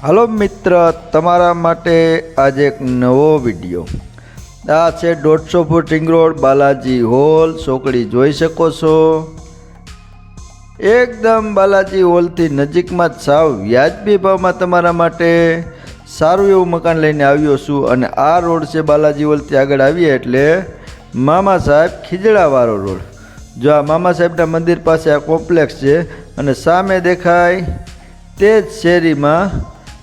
હાલો મિત્ર, તમારા માટે આજે એક નવો વીડિયો. આ છે દોઢસો foot ring road, Balaji hall. ચોકડી જોઈ શકો છો. એકદમ બાલાજી હોલથી નજીકમાં જ સાવ વ્યાજબી ભાવમાં તમારા માટે સારું એવું મકાન લઈને આવ્યો છું અને આ રોડ છે બાલાજી હોલથી આગળ આવીએ એટલે મામા સાહેબ ખીજડાવાળો રોડ. જો આ મામા સાહેબના મંદિર પાસે આ કોમ્પ્લેક્સ છે અને સામે દેખાય તે જ શેરીમાં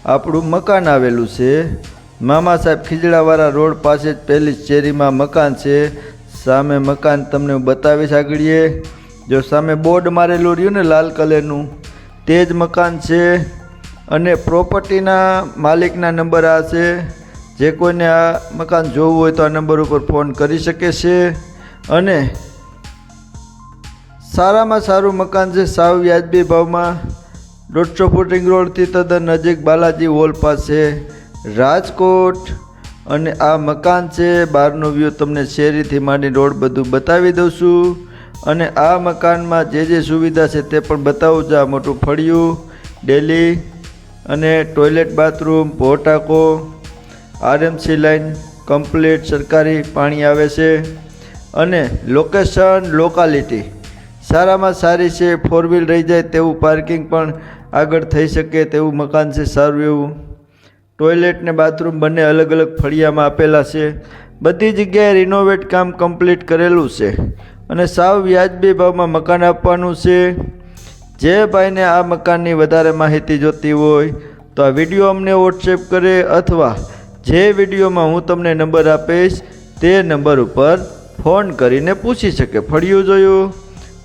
આપણું મકાન આવેલું છે. મામા સાહેબ ખીજડાવાળા રોડ પાસે જ પહેલી ચેરીમાં મકાન છે. સામે મકાન તમને બતાવીશ આગળીએ. જો સામે બોર્ડ મારેલું રહ્યું ને લાલ કલરનું, તે જ મકાન છે. અને પ્રોપર્ટીના માલિકના નંબર આ છે. જે કોઈને આ મકાન જોવું હોય તો આ નંબર ઉપર ફોન કરી શકે છે. અને સારામાં સારું મકાન છે સાવ વ્યાજબી ભાવમાં. દોઢસો ફૂટ રિંગ રોડથી તદ્દન નજીક બાલાજી હોલ પાસે રાજકોટ. અને આ મકાન છે, બહારનો વ્યૂ તમને શેરીથી માંડી રોડ બધું બતાવી દઉં છું. અને આ મકાનમાં જે જે સુવિધા છે તે પણ બતાવું છું, આ મોટું ફળિયું, ડેલી અને toilet bathroom, પોટાકો, R M C line, complete સરકારી પાણી આવે છે. અને લોકેશન લોકાલિટી સારામાં સારી છે ફોર વ્હીલ રહી જાય તેવું પાર્કિંગ પણ આગળ થઈ શકે તેવું મકાન છે, સારું એવું. ટોયલેટ ને બાથરૂમ બંને અલગ અલગ ફળિયામાં આપેલા છે. બધી જગ્યાએ રિનોવેટ કામ કમ્પ્લીટ કરેલું છે. અને સાવ વ્યાજબી ભાવમાં મકાન આપવાનું છે. જે ભાઈને આ મકાનની વધારે માહિતી જોતી હોય તો આ વીડિયો અમને વોટ્સએપ કરે અથવા જે વિડીયોમાં હું તમને નંબર આપીશ, તે નંબર ઉપર ફોન કરીને પૂછી શકે. ફળિયું જોયું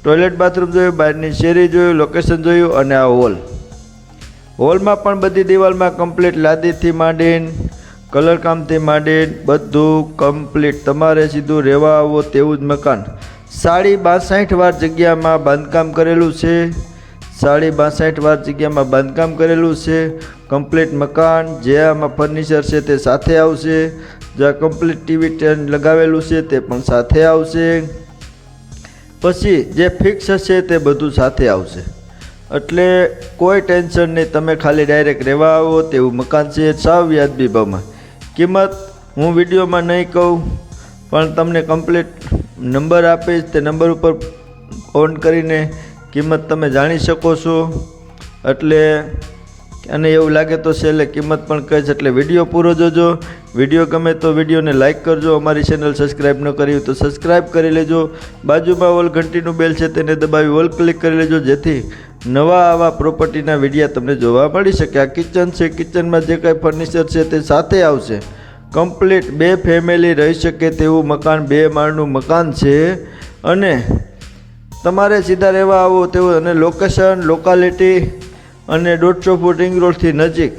ટોયલેટ બાથરૂમ જોયું, બહારની શેરી જોયું લોકેશન જોયું અને આ હોલ હોલમાં પણ બધી દિવાલમાં કમ્પ્લીટ લાદીથી માંડીને કલરકામથી માંડીને બધું કમ્પ્લીટ તમારે સીધું રહેવા આવો તેવું જ મકાન. સાડી બાસઠ વાર જગ્યામાં બાંધકામ કરેલું છે. સાડી બાસઠ વાર જગ્યામાં બાંધકામ કરેલું છે. કમ્પ્લીટ મકાન, જે આમાં ફર્નિચર છે તે સાથે આવશે. જ્યાં કમ્પ્લીટ ટીવી ટેન લગાવેલું છે તે પણ સાથે આવશે. પછી જે ફિક્સ હશે તે બધું સાથે આવશે. એટલે કોઈ ટેન્શન નહીં, તમે ખાલી ડાયરેક્ટ રહેવા આવો તેવું મકાન છે, સાવ વ્યાજબી ભાવમાં કિંમત હું વિડીયોમાં નહીં કહું, પણ તમને કમ્પ્લીટ નંબર આપીશ, તે નંબર ઉપર ફોન કરીને કિંમત તમે જાણી શકો છો. એટલે અને એવું લાગે તો છેલ્લે કિંમત પણ કહીશ એટલે વીડિયો પૂરો જોજો. વીડિયો ગમે તો વિડીયોને લાઇક કરજો. અમારી ચેનલ સબસ્ક્રાઈબ ન કરી તો સબસ્ક્રાઈબ કરી લેજો. બાજુમાં ઓલ ઘંટીનું બેલ છે તેને દબાવી ઓલ ક્લિક કરી લેજો, જેથી નવા આવા પ્રોપર્ટીના વિડીયા તમને જોવા મળી શકે. આ કિચન છે કિચનમાં જે કાંઈ ફર્નિચર છે તે સાથે આવશે. કમ્પ્લીટ બે ફેમિલી રહી શકે તેવું મકાન, બે માળનું મકાન છે. અને તમારે સીધા રહેવા આવો તેવું અને લોકેશન લોકાલિટી અને દોઢસો ફૂટ રિંગ રોડથી નજીક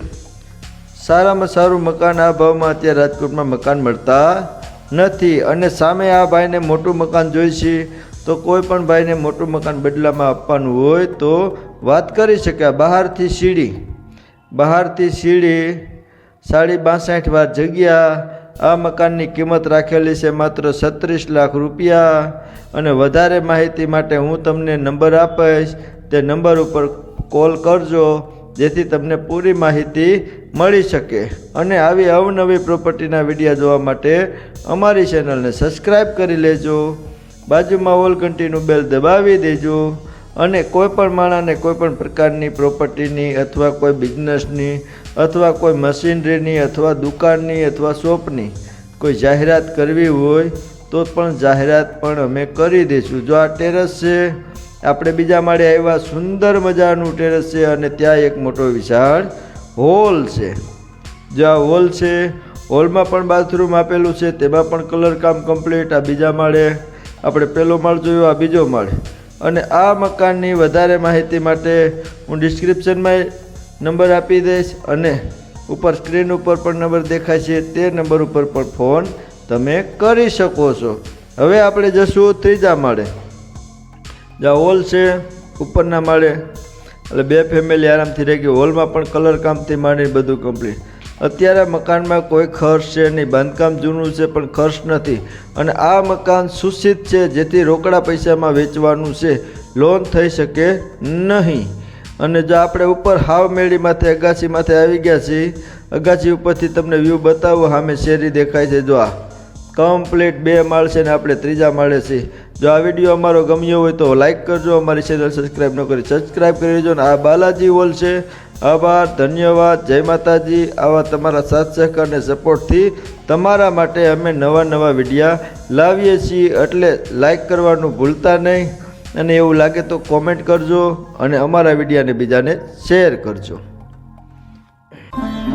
સારામાં સારું મકાન આ ભાવમાં અત્યારે રાજકોટમાં મકાન મળતા નથી. અને સામે આ ભાઈને મોટું મકાન જોઈશે તો કોઈ પણ ભાઈને મોટું મકાન બદલામાં આપવાનું હોય તો વાત કરી શક્યા. બહારથી સીડી બહારથી સીડી, સાડી બાસઠ વાર જગ્યા, આ મકાનની કિંમત રાખેલી છે માત્ર છત્રીસ લાખ રૂપિયા. અને વધારે માહિતી માટે હું તમને નંબર આપીશ. તે નંબર ઉપર કોલ કરજો, જેથી તમને પૂરી માહિતી મળી શકે. અને આવી અવનવી પ્રોપર્ટીના વિડીયા જોવા માટે અમારી ચેનલને સબસ્ક્રાઈબ કરી લેજો. બાજુમાં ઓલ ઘંટીનું બેલ દબાવી દેજો. અને કોઈ પણ માણસને કોઈ પણ પ્રકારની પ્રોપર્ટીની અથવા કોઈ બિઝનેસની અથવા કોઈ મશીનરીની અથવા દુકાનની અથવા શોપની કોઈ જાહેરાત કરવી હોય, તો પણ જાહેરાત પણ અમે કરી દઈશું. જો આ ટેરેસ છે આપણે બીજા માળે આવ્યા સુંદર મજાનું ટેરેસ છે અને ત્યાં એક મોટો વિશાળ હોલ છે. જો આ હોલ છે હોલમાં પણ બાથરૂમ આપેલું છે, તેમાં પણ કલર કામ કમ્પ્લીટ આ બીજા માળે આપણે પહેલો માળ જોયો, આ બીજો માળ. અને આ મકાનની વધારે માહિતી માટે હું ડિસ્ક્રિપ્શનમાં નંબર આપી દઈશ અને ઉપર સ્ક્રીન ઉપર પણ નંબર દેખાય છે, તે નંબર ઉપર પણ ફોન તમે કરી શકો છો. હવે આપણે જશું ત્રીજા માળે. જ્યાં હોલ છે, ઉપરના માળે. એટલે બે ફેમિલી આરામથી રહી ગઈ. હોલમાં પણ કલર કામથી માંડીને બધું કમ્પ્લીટ અત્યારે મકાનમાં કોઈ ખર્ચ છે નહીં. બાંધકામ જૂનું છે, પણ ખર્ચ નથી. અને આ મકાન સુશિત છે, જેથી રોકડા પૈસામાં વેચવાનું છે. લોન થઈ શકે નહીં. અને જો આપણે ઉપર હાવ મેળીમાંથી માથે, અગાસી માથે આવી ગયા છીએ, અગાસી ઉપરથી તમને વ્યૂ બતાવો, સામે શેરી દેખાય છે. જો આ કમ્પ્લીટ બે માળ છે ને આપણે ત્રીજા માળે છીએ જો આ વીડિયો અમારો ગમ્યો હોય તો લાઈક કરજો, અમારી ચેનલ સબસ્ક્રાઈબ ન કરી સબસ્ક્રાઈબ કરી લેજો ને આ બાલાજી હોલ છે. આભાર, ધન્યવાદ, જય માતાજી. આવા તમારા સાથ સહકાર અને સપોર્ટથી તમારા માટે અમે નવા નવા વિડીયા લાવીએ છીએ. એટલે લાઈક કરવાનું ભૂલતા નહીં. અને એવું લાગે તો કોમેન્ટ કરજો અને અમારા વિડીયાને બીજાને શેર કરજો.